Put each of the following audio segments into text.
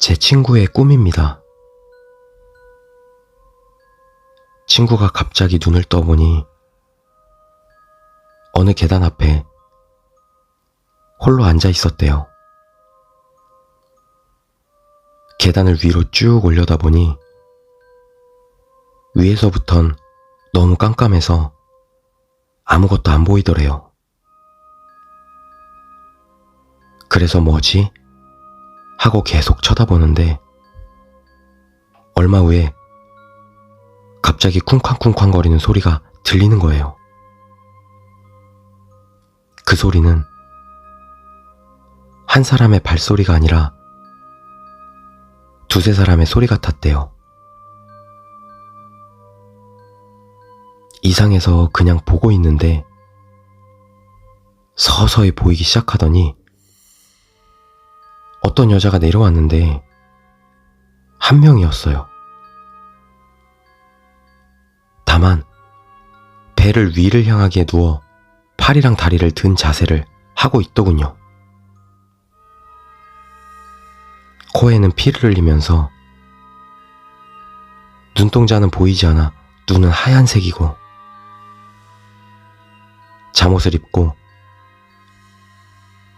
제 친구의 꿈입니다. 친구가 갑자기 눈을 떠보니 어느 계단 앞에 홀로 앉아 있었대요. 계단을 위로 쭉 올려다 보니 위에서부턴 너무 깜깜해서 아무것도 안 보이더래요. 그래서 뭐지? 하고 계속 쳐다보는데 얼마 후에 갑자기 쿵쾅쿵쾅거리는 소리가 들리는 거예요. 그 소리는 한 사람의 발소리가 아니라 두세 사람의 소리 같았대요. 이상해서 그냥 보고 있는데 서서히 보이기 시작하더니 어떤 여자가 내려왔는데 한 명이었어요. 다만 배를 위를 향하게 누워 팔이랑 다리를 든 자세를 하고 있더군요. 코에는 피를 흘리면서 눈동자는 보이지 않아 눈은 하얀색이고 잠옷을 입고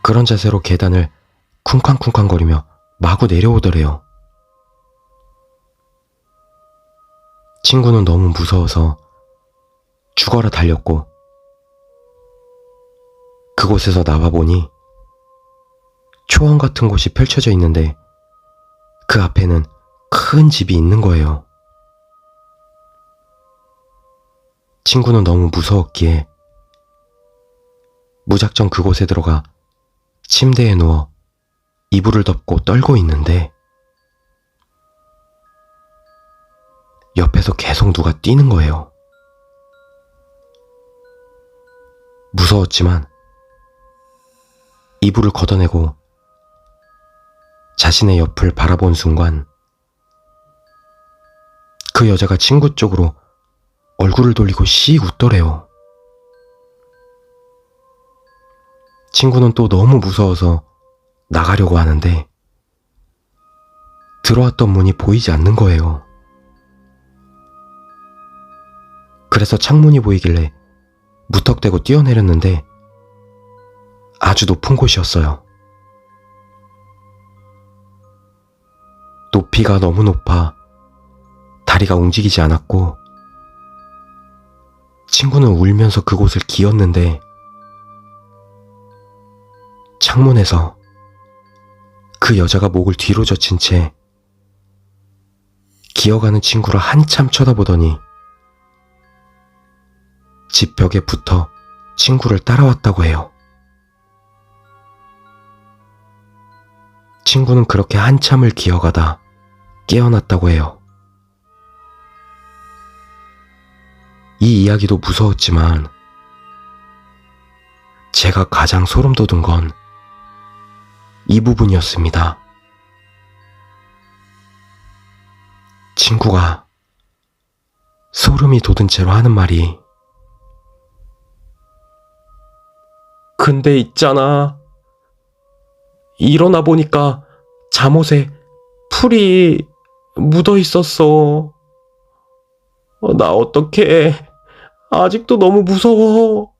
그런 자세로 계단을 쿵쾅쿵쾅거리며 마구 내려오더래요. 친구는 너무 무서워서 죽어라 달렸고 그곳에서 나와보니 초원 같은 곳이 펼쳐져 있는데 그 앞에는 큰 집이 있는 거예요. 친구는 너무 무서웠기에 무작정 그곳에 들어가 침대에 누워 이불을 덮고 떨고 있는데 옆에서 계속 누가 뛰는 거예요. 무서웠지만 이불을 걷어내고 자신의 옆을 바라본 순간 그 여자가 친구 쪽으로 얼굴을 돌리고 씩 웃더래요. 친구는 또 너무 무서워서 나가려고 하는데 들어왔던 문이 보이지 않는 거예요. 그래서 창문이 보이길래 무턱대고 뛰어내렸는데 아주 높은 곳이었어요. 높이가 너무 높아 다리가 움직이지 않았고 친구는 울면서 그곳을 기었는데 창문에서 그 여자가 목을 뒤로 젖힌 채 기어가는 친구를 한참 쳐다보더니 집 벽에 붙어 친구를 따라왔다고 해요. 친구는 그렇게 한참을 기어가다 깨어났다고 해요. 이 이야기도 무서웠지만 제가 가장 소름 돋은 건 이 부분이었습니다. 친구가 소름이 돋은 채로 하는 말이 근데 있잖아. 일어나 보니까 잠옷에 풀이 묻어 있었어. 어, 나 어떡해. 아직도 너무 무서워.